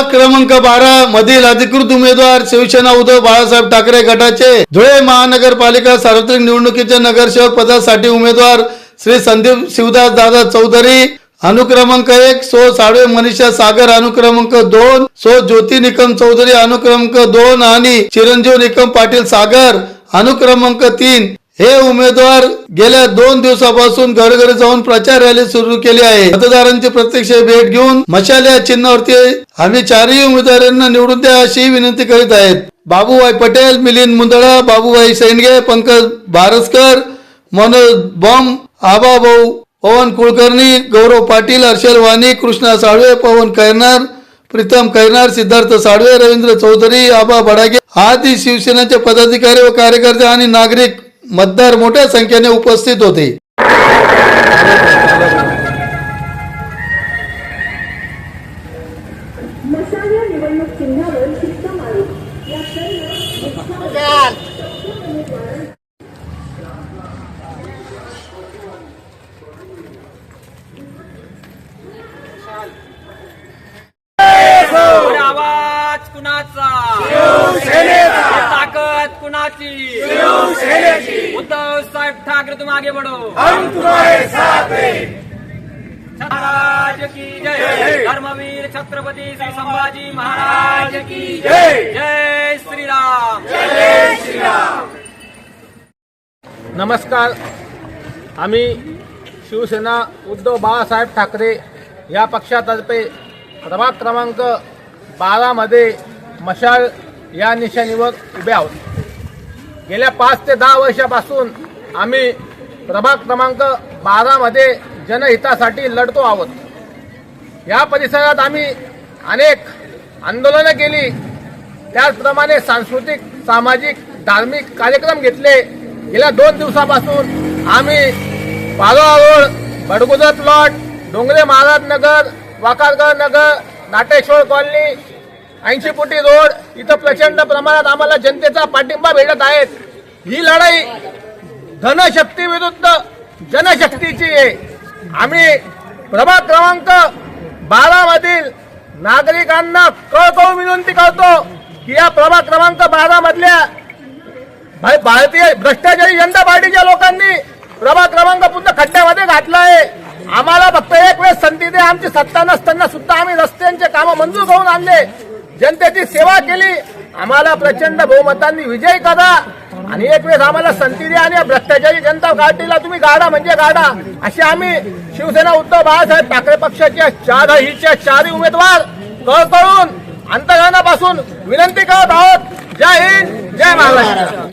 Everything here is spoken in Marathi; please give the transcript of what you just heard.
प्रभाग क्रमांक बारा मधील अधिकृत उमेदवार शिवसेना उद्धव बाळासाहेब ठाकरे गटाचे धुळे महानगरपालिका सार्वत्रिक निवडणुकीच्या नगरसेवक पदासाठी उमेदवार श्री संदीप शिवदास दादा चौधरी अनुक्रमांक एक सो साळवे मनीषा सागर अनुक्रमांक दोन सो ज्योती निकम चौधरी अनुक्रमांक दोन आणि चिरंजीव निकम पाटील सागर अनुक्रमांक तीन. हे उमेदवार गेल्या दोन दिवसापासून घरोघरी जाऊन प्रचार रॅली सुरू केली आहे. मतदारांची प्रत्यक्ष भेट घेऊन मशाल या चिन्हावरती आम्ही चारही उमेदवारांना निवडून द्या अशी विनंती करीत आहेत. बाबूभाई पटेल मिलिंद मुंदळा बाबूभाई सैनगे पंकज भारसकर मनोज बॉम्ब आबा भाऊ पवन कुलकर्णी गौरव पाटील हर्षल वाणी कृष्णा साळवे पवन कैरनार प्रीतम कैरनार सिद्धार्थ साळवे रवींद्र चौधरी आबा बडागे आदी शिवसेनेचे पदाधिकारी व कार्यकर्ते आणि नागरिक मतदार मोठ्या संख्येने उपस्थित होते. निवडणूक चिन्हावर कुणाची उद्धव साहेब ठाकरे तुम आगे बढ़ो। हम तुम्हारे साथ महाराज की जय। धर्मवीर छत्रपती श्री संभाजी महाराज की जय जय श्रीराम। नमस्कार। आम्ही शिवसेना उद्धव बाळासाहेब ठाकरे या पक्षातर्फे प्रभाग क्रमांक बारामध्ये मशाल या निशाणीवर उभे आहोत. गेल्या पाच ते दहा वर्षापासून आम्ही प्रभाग क्रमांक बारामध्ये जनहितासाठी लढतो आहोत. या परिसरात आम्ही अनेक आंदोलनं केली. त्याचप्रमाणे सांस्कृतिक सामाजिक धार्मिक कार्यक्रम घेतले. गेल्या दोन दिवसापासून आम्ही Palola road Badgujar plot Dongre Maharaj Nagar Wakargad Nagar Nateshwar colony ऐंशी फुटी रोड इथं प्रचंड प्रमाणात आम्हाला जनतेचा पाठिंबा भेटत आहेत. ही लढाई धनशक्ती विरुद्ध जनशक्तीची आहे. आम्ही प्रभाग क्रमांक बारा मधील नागरिकांना कळकळून विनंती करतो की या प्रभाग क्रमांक बारा मधल्या भारतीय भ्रष्टाचारी जनता पार्टीच्या लोकांनी प्रभाग क्रमांक पुन्हा खड्ड्यामध्ये घातला आहे. आम्हाला फक्त एक वेळेस संधी दे आमची सत्ता नसताना सुद्धा आम्ही रस्त्यांचे कामं मंजूर करून आणले. जनतेची सेवा केली. आम्हाला प्रचंड बहुमतांनी विजय करा. आणि एक वेळेस आम्हाला संधी द्या आणि भ्रष्टाचारी जनता पार्टीला तुम्ही गाडा म्हणजे गाडा असे आम्ही शिवसेना उद्धव बाळासाहेब ठाकरे पक्षाच्या चारहीच्या चारही उमेदवार कळकळून अंतर्गणापासून विनंती करत आहोत. जय हिंद जय महाराष्ट्र.